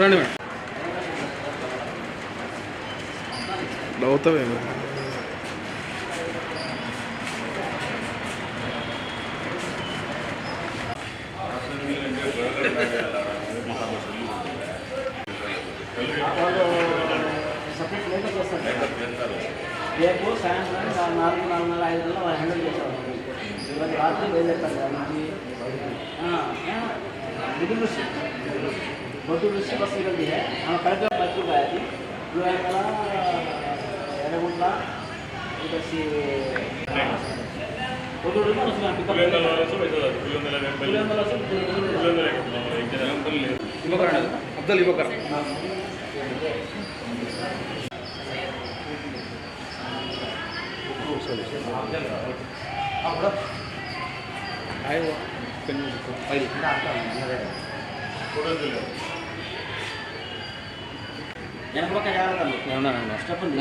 రండి మేడం. చేస్తారు రేపు సాయంత్రం నాలుగు నాలుగున్నర ఐదు గంటల వాళ్ళు హ్యాండిల్ చేసేవాళ్ళు. ఇవాళ రాత్రి బయలుదేరుతారు దాని నుంచి बिल्कुल फोटो उससे बस निकलती है हम कड़क बच्चों का है जो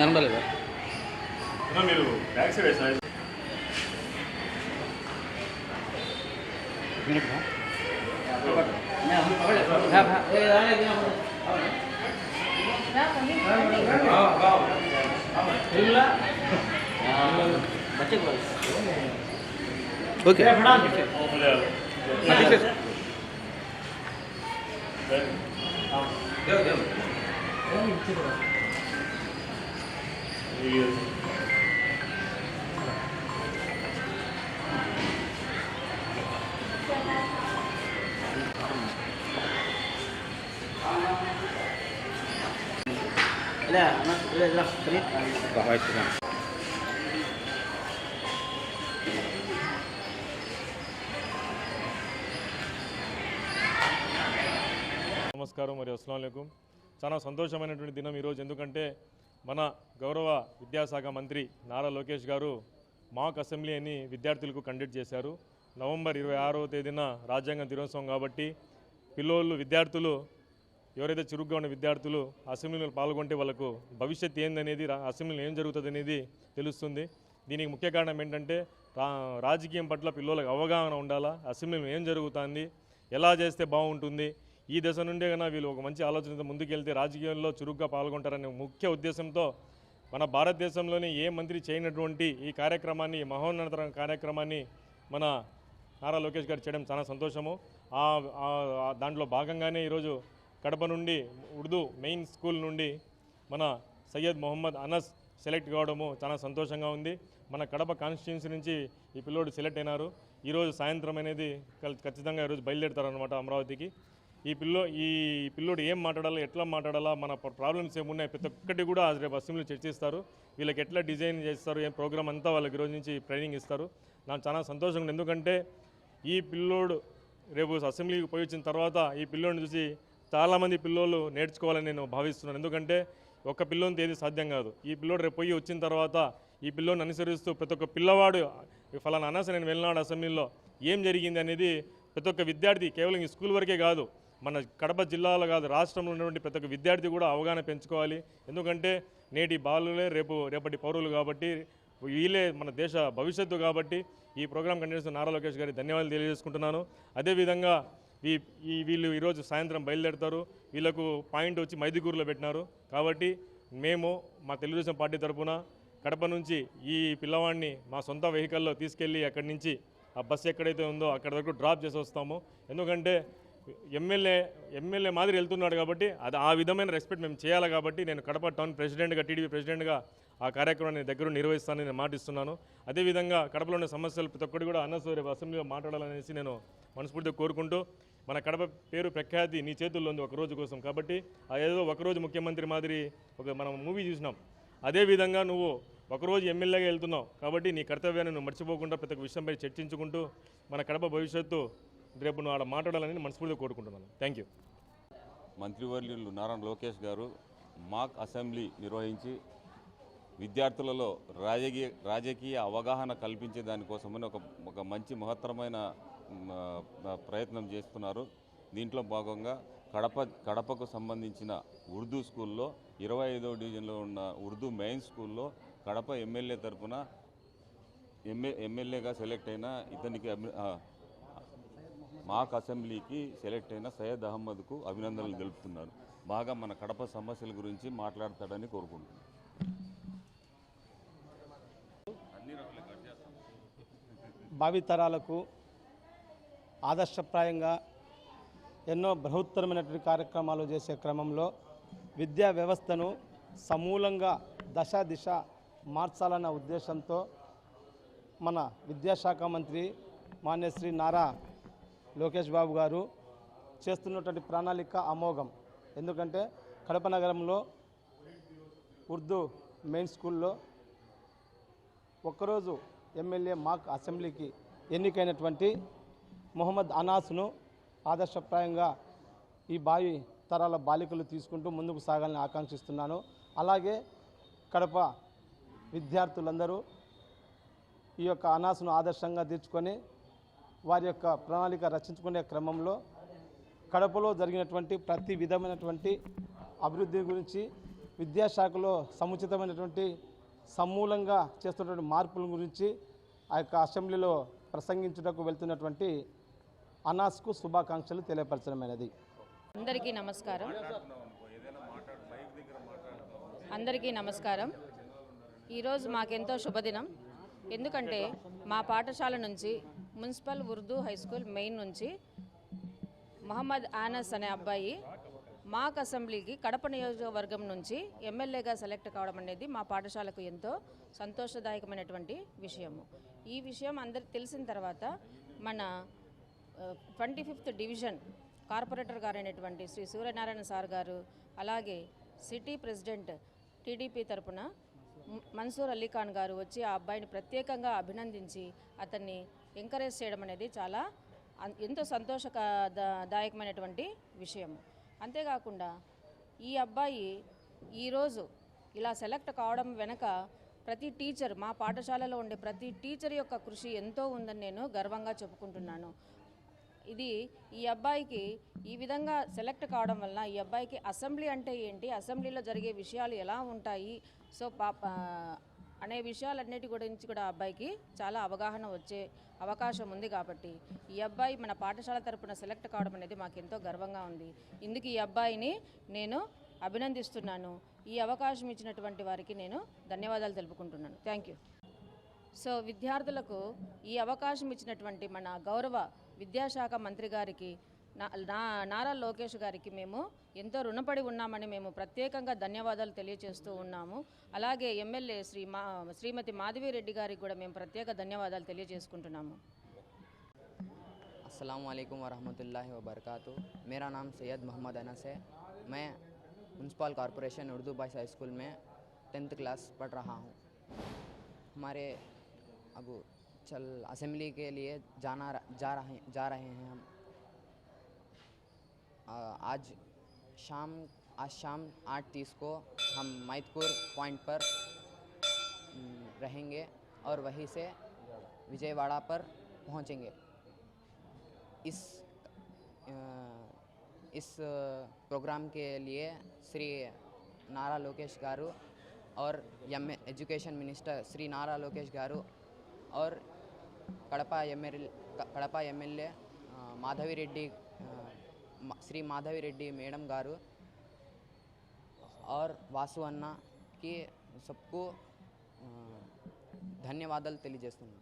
ఉండలేదా మీరు బ్యాక్ సైడ్ సార్ मैं हम Wala, wala lang street. Bakit lang. നമസ്കാരം ഒരു അസ്സാം വലൈക്കും చాలా సంతోషమైనటువంటి దినం ఈరోజు. ఎందుకంటే మన గౌరవ విద్యాశాఖ మంత్రి నారా లోకేష్ గారు మాక్ అసెంబ్లీ అని విద్యార్థులకు కండక్ట్ చేశారు. నవంబర్ ఇరవై ఆరో తేదీన రాజ్యాంగ దినోత్సవం కాబట్టి పిల్లోళ్ళు విద్యార్థులు ఎవరైతే చురుగ్గా ఉన్న విద్యార్థులు అసెంబ్లీలో పాల్గొంటే వాళ్ళకు భవిష్యత్ ఏందనేది అసెంబ్లీలో ఏం జరుగుతుంది అనేది తెలుస్తుంది. దీనికి ముఖ్య కారణం ఏంటంటే రాజకీయం పట్ల పిల్లలకు అవగాహన ఉండాలా అసెంబ్లీలో ఏం జరుగుతుంది ఎలా చేస్తే బాగుంటుంది ఈ దశ నుండే కన్నా వీళ్ళు ఒక మంచి ఆలోచనతో ముందుకెళ్తే రాజకీయాల్లో చురుగ్గా పాల్గొంటారనే ముఖ్య ఉద్దేశంతో మన భారతదేశంలోనే ఏ మంత్రి చేయనటువంటి ఈ కార్యక్రమాన్ని ఈ కార్యక్రమాన్ని మన నారా లోకేష్ గారు చేయడం చాలా సంతోషము. దాంట్లో భాగంగానే ఈరోజు కడప నుండి ఉర్దూ మెయిన్ స్కూల్ నుండి మన సయ్యద్ మొహమ్మద్ అనస్ సెలెక్ట్ కావడము చాలా సంతోషంగా ఉంది. మన కడప కాన్స్టిట్యున్సీ నుంచి ఈ పిల్లోడు సెలెక్ట్ అయినారు. ఈరోజు సాయంత్రం అనేది ఖచ్చితంగా ఈరోజు బయలుదేరుతారనమాట అమరావతికి. ఈ పిల్లో ఈ పిల్లోడు ఏం మాట్లాడాలా ఎట్లా మాట్లాడాలా మన ప్రాబ్లమ్స్ ఏమున్నాయి ప్రతి ఒక్కటి కూడా రేపు అసెంబ్లీలో చర్చిస్తారు. వీళ్ళకి ఎట్లా డిజైన్ చేస్తారు ఏం ప్రోగ్రామ్ అంతా వాళ్ళకి ఈరోజు నుంచి ట్రైనింగ్ ఇస్తారు. నాకు చాలా సంతోషంగా ఉంది. ఎందుకంటే ఈ పిల్లోడు రేపు అసెంబ్లీకి పోయి వచ్చిన తర్వాత ఈ పిల్లోడిని చూసి చాలామంది పిల్లోళ్ళు నేర్చుకోవాలని నేను భావిస్తున్నాను. ఎందుకంటే ఒక్క పిల్లోని తేదీ సాధ్యం కాదు. ఈ పిల్లోడు రేపు పోయి వచ్చిన తర్వాత ఈ పిల్లోని అనుసరిస్తూ ప్రతి ఒక్క పిల్లవాడు ఫలానా అనస నేను వెళ్ళినాడు అసెంబ్లీలో ఏం జరిగింది అనేది ప్రతి ఒక్క విద్యార్థి కేవలం ఈ స్కూల్ వరకే కాదు. మన కడప జిల్లాలో కాదు రాష్ట్రంలో ఉన్నటువంటి ప్రతి ఒక్క విద్యార్థి కూడా అవగాహన పెంచుకోవాలి. ఎందుకంటే నేటి బాలులే రేపు రేపటి పౌరులు కాబట్టి వీళ్ళే మన దేశ భవిష్యత్తు కాబట్టి ఈ ప్రోగ్రాం కండక్ట్ నారా లోకేష్ గారికి ధన్యవాదాలు తెలియజేసుకుంటున్నాను. అదేవిధంగా ఈ ఈ వీళ్ళు ఈరోజు సాయంత్రం బయలుదేరుతారు. వీళ్ళకు పాయింట్ వచ్చి మైదుగూరులో పెట్టినారు. కాబట్టి మేము మా తెలుగుదేశం పార్టీ తరఫున కడప నుంచి ఈ పిల్లవాడిని మా సొంత వెహికల్లో తీసుకెళ్ళి అక్కడి నుంచి ఆ బస్సు ఎక్కడైతే ఉందో అక్కడ వరకు డ్రాప్ చేసి వస్తాము. ఎందుకంటే ఎమ్మెల్యే ఎమ్మెల్యే మాదిరి వెళ్తున్నాడు కాబట్టి అది ఆ విధమైన రెస్పెక్ట్ మేము చేయాలి కాబట్టి నేను కడప టౌన్ ప్రెసిడెంట్గా టీడీపీ ప్రెసిడెంట్గా ఆ కార్యక్రమాన్ని దగ్గర నిర్వహిస్తానని నేను మాటిస్తున్నాను. అదేవిధంగా కడపలో ఉన్న సమస్యలు ప్రతి ఒక్కటి కూడా అన్నసూర్య అసెంబ్లీలో మాట్లాడాలనేసి నేను మనస్ఫూర్తిగా కోరుకుంటూ మన కడప పేరు ప్రఖ్యాతి నీ చేతుల్లో ఉంది ఒక రోజు కోసం కాబట్టి ఆ ఏదో ఒకరోజు ముఖ్యమంత్రి మాదిరి ఒక మనం మూవీ చూసినాం. అదేవిధంగా నువ్వు ఒకరోజు ఎమ్మెల్యేగా వెళ్తున్నావు కాబట్టి నీ కర్తవ్యాన్ని నువ్వు మర్చిపోకుండా ప్రతి ఒక్క విషయంపై చర్చించుకుంటూ మన కడప భవిష్యత్తు రేపు ఆడ మాట్లాడాలని మనస్ఫూర్తిగా కోరుకుంటున్నాను. థ్యాంక్ యూ మంత్రివర్యులు నారాయణ లోకేష్ గారు మాక్ అసెంబ్లీ నిర్వహించి విద్యార్థులలో రాజకీయ రాజకీయ అవగాహన కల్పించే దానికోసమని ఒక ఒక మంచి మహత్తరమైన ప్రయత్నం చేస్తున్నారు. దీంట్లో భాగంగా కడప కడపకు సంబంధించిన ఉర్దూ స్కూల్లో ఇరవై ఐదో డివిజన్లో ఉన్న ఉర్దూ మెయిన్ స్కూల్లో కడప ఎమ్మెల్యే తరపున ఎమ్మె ఎమ్మెల్యేగా సెలెక్ట్ అయిన ఇతనికి మాక్ అసెంబ్లీకి సెలెక్ట్ అయిన సయ్యద్ అహ్మద్కు అభినందనలు తెలుపుతున్నారు. బాగా మన కడప సమస్యల గురించి మాట్లాడతాడని కోరుకుంటున్నాను భావితరాలకు ఆదర్శప్రాయంగా ఎన్నో బృహత్తరమైనటువంటి కార్యక్రమాలు చేసే క్రమంలో విద్యా వ్యవస్థను సమూలంగా దశ దిశ మార్చాలన్న ఉద్దేశంతో మన విద్యాశాఖ మంత్రి మాన్యశ్రీ నారా లోకేష్ బాబు గారు చేస్తున్నటువంటి ప్రణాళిక అమోఘం. ఎందుకంటే కడప నగరంలో ఉర్దూ మెయిన్ స్కూల్లో ఒక్కరోజు ఎమ్మెల్యే మాక్ అసెంబ్లీకి ఎన్నికైనటువంటి మొహమ్మద్ అనాస్ను ఆదర్శప్రాయంగా ఈ బావి తరాల బాలికలు తీసుకుంటూ ముందుకు సాగాలని ఆకాంక్షిస్తున్నాను. అలాగే కడప విద్యార్థులందరూ ఈ యొక్క అనాసును ఆదర్శంగా తీర్చుకొని వారి యొక్క ప్రణాళిక రచించుకునే క్రమంలో కడపలో జరిగినటువంటి ప్రతి విధమైనటువంటి అభివృద్ధి గురించి విద్యాశాఖలో సముచితమైనటువంటి సమూలంగా చేస్తున్నటువంటి మార్పుల గురించి ఆ యొక్క అసెంబ్లీలో ప్రసంగించుటకు వెళ్తున్నటువంటి అనాస్కు శుభాకాంక్షలు తెలియపరచడమైనది. అందరికీ నమస్కారం. అందరికీ నమస్కారం. ఈరోజు మాకెంతో శుభదినం. ఎందుకంటే మా పాఠశాల నుంచి municipal Urdu high school main నుంచి మహమ్మద్ ఆనస్ అనే అబ్బాయి మాక్ అసెంబ్లీకి కడప నియోజకవర్గం నుంచి ఎమ్మెల్యేగా సెలెక్ట్ కావడం అనేది మా పాఠశాలకు ఎంతో సంతోషదాయకమైనటువంటి విషయము. ఈ విషయం అందరికి తెలిసిన తర్వాత మన ట్వంటీ ఫిఫ్త్ డివిజన్ కార్పొరేటర్ గారైనటువంటి శ్రీ సూర్యనారాయణ సార్ గారు అలాగే సిటీ ప్రెసిడెంట్ టీడీపీ తరపున మన్సూర్ అలీఖాన్ గారు వచ్చి ఆ అబ్బాయిని ప్రత్యేకంగా అభినందించి అతన్ని ఎంకరేజ్ చేయడం అనేది చాలా అన్- ఎంతో దాయకమైనటువంటి విషయం అంతేకాకుండా ఈ అబ్బాయి ఈరోజు ఇలా సెలెక్ట్ కావడం వెనక ప్రతి టీచర్ మా పాఠశాలలో ఉండే ప్రతి టీచర్ యొక్క కృషి ఎంతో ఉందని నేను గర్వంగా చెప్పుకుంటున్నాను. ఇది ఈ అబ్బాయికి ఈ విధంగా సెలెక్ట్ కావడం వలన ఈ అబ్బాయికి అసెంబ్లీ అంటే ఏంటి? అసెంబ్లీలో జరిగే విషయాలు ఎలా ఉంటాయి? సో పాప అనే విషయాలన్నిటి గురించి కూడా అబ్బాయికి చాలా అవగాహన వచ్చే అవకాశం ఉంది కాబట్టి ఈ అబ్బాయి మన పాఠశాల తరపున సెలెక్ట్ కావడం అనేది మాకు ఎంతో గర్వంగా ఉంది. ఇందుకు ఈ అబ్బాయిని నేను అభినందిస్తున్నాను. ఈ అవకాశం ఇచ్చినటువంటి వారికి నేను ధన్యవాదాలు తెలుపుకుంటున్నాను. Thank you. సో విద్యార్థులకు ఈ అవకాశం ఇచ్చినటువంటి మన గౌరవ విద్యాశాఖ మంత్రి గారికి నా నా- నారా లోకేష్ గారికి మేము ఎంతో రుణపడి ఉన్నామని మేము ప్రత్యేకంగా ధన్యవాదాలు తెలియజేస్తూ ఉన్నాము అలాగే ఎమ్మెల్యే శ్రీ మా శ్రీమతి మాధవిరెడ్డి గారికి కూడా మేము ప్రత్యేక ధన్యవాదాలు తెలియజేసుకుంటున్నాము अस्सलाम वालेकुम वरहमतुल्लाहि वबरकातुहू मेरा नाम सैयद मोहम्मद अनस है मैं municipal corporation Urdu boys high school में टेंथ क्लास पढ़ रहा हूँ हमारे अब चल असेंबली के लिए जाना जा रहे जा रहे हैं हम। आज शाम आज शाम आठ तीस को हम मैतपुर पॉइंट पर हम्म, रहेंगे और वहीं से विजयवाड़ा पर पहुँचेंगे। इस इस प्रोग्राम के लिए श्री नारा लोकेश गारू और एम एजुकेशन मिनिस्टर श्री नारा लोकेश गारू और కడప ఎమ్మెల్యే కడప ఎమ్మెల్యే మాధవిరెడ్డి మా- శ్రీ మాధవిరెడ్డి మేడం గారు और వాసు అన్నకి సబ్కు ధన్యవాదాలు తెలియజేస్తున్నాను